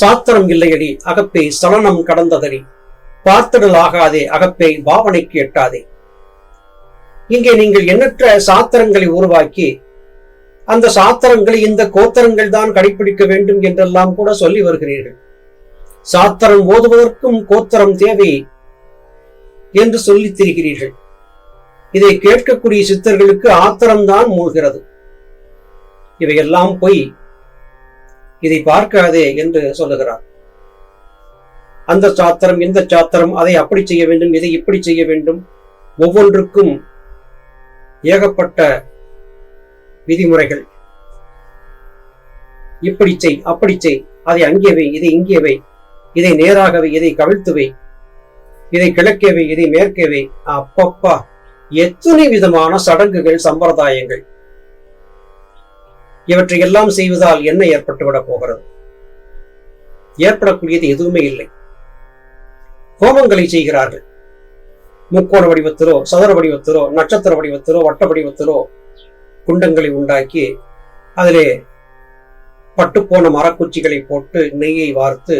சாத்திரம் இல்லையடி அகப்பே சலனம் கடந்ததடி. பார்த்திடல் ஆகாதே அகப்பே பாவனைக்கு எட்டாதே இங்கே நீங்கள் எண்ணற்ற சாத்திரங்களை உருவாக்கி அந்த சாத்திரங்களை இந்த கோத்தரங்கள் தான் கடைபிடிக்க வேண்டும் என்றெல்லாம் கூட சொல்லி வருகிறீர்கள். சாத்திரம் ஓதுவதற்கும் கோத்தரம் தேவை என்று சொல்லி திரிகிறீர்கள். இதை கேட்கக்கூடிய சித்தர்களுக்கு ஆத்திரம்தான் மூழ்கிறது. இவையெல்லாம் பொய். இதை பார்க்காதே என்று சொல்லுகிறார். அந்த சாத்திரம் இந்த சாத்திரம் அதை அப்படி செய்ய வேண்டும் இதை இப்படி செய்ய வேண்டும். ஒவ்வொன்றுக்கும் ஏகப்பட்ட விதிமுறைகள். இப்படி செய் அப்படி செய் அதை அங்கே வை இதை இங்கே வை இதை நேராகவே இதை கவிழ்த்துவை இதை கிழக்கேவை இதை மேற்கேவை அப்பப்பா எத்தனை விதமான சடங்குகள் சம்பிரதாயங்கள். இவற்றை எல்லாம் செய்வதால் என்ன ஏற்பட்டுவிடப் போகிறது. ஏற்படக்கூடியது எதுவுமே இல்லை. ஹோமங்களை செய்கிறார்கள். முக்கோண வடிவத்திலோ சதுர வடிவத்திலோ நட்சத்திர வடிவத்திலோ வட்ட வடிவத்திலோ குண்டங்களை உண்டாக்கி அதிலே பட்டுப்போன மரக்குச்சிகளை போட்டு நெய்யை வார்த்து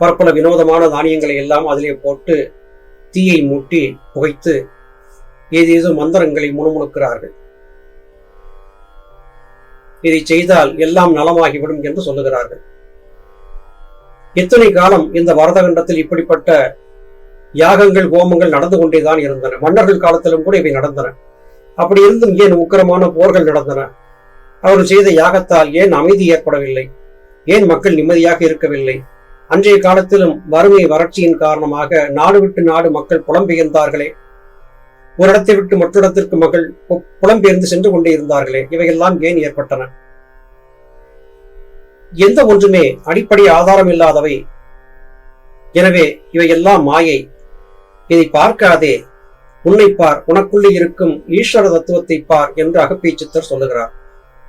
பற்பல வினோதமான தானியங்களை எல்லாம் அதிலே போட்டு தீயை மூட்டி புகைத்து ஏதேதோ மந்திரங்களை முணுமுணுக்கிறார்கள். இதை செய்தால் எல்லாம் நலமாகிவிடும் என்று சொல்லுகிறார்கள். இத்தனை காலம் இந்த வரதகண்டத்தில் இப்படிப்பட்ட யாகங்கள் ஹோமங்கள் நடந்து கொண்டேதான் இருந்தன. மன்னர்கள் காலத்திலும் கூட இவை நடந்தன. அப்படி இருந்தும் ஏன் உக்கிரமான போர்கள் நடந்தன? அவர் செய்த யாகத்தால் ஏன் அமைதி ஏற்படவில்லை? ஏன் மக்கள் நிம்மதியாக இருக்கவில்லை? அன்றைய காலத்திலும் வறுமை வறட்சியின் காரணமாக நாடு விட்டு நாடு மக்கள் புலம்பெயர்ந்தார்களே. ஒரு இடத்தை விட்டு மற்றொரு மக்கள் புலம்பெயர்ந்து சென்று கொண்டே இருந்தார்களே. இவையெல்லாம் ஏன் ஏற்பட்டன? எந்த ஒன்றுமே அடிப்படை ஆதாரம் இல்லாதவை. எனவே இவையெல்லாம் மாயை. இதை பார்க்காதே. உன்னை பார் உனக்குள்ளே இருக்கும் ஈஸ்வர தத்துவத்தை பார் என்று அகப்பீச்சித்தர் சொல்லுகிறார்.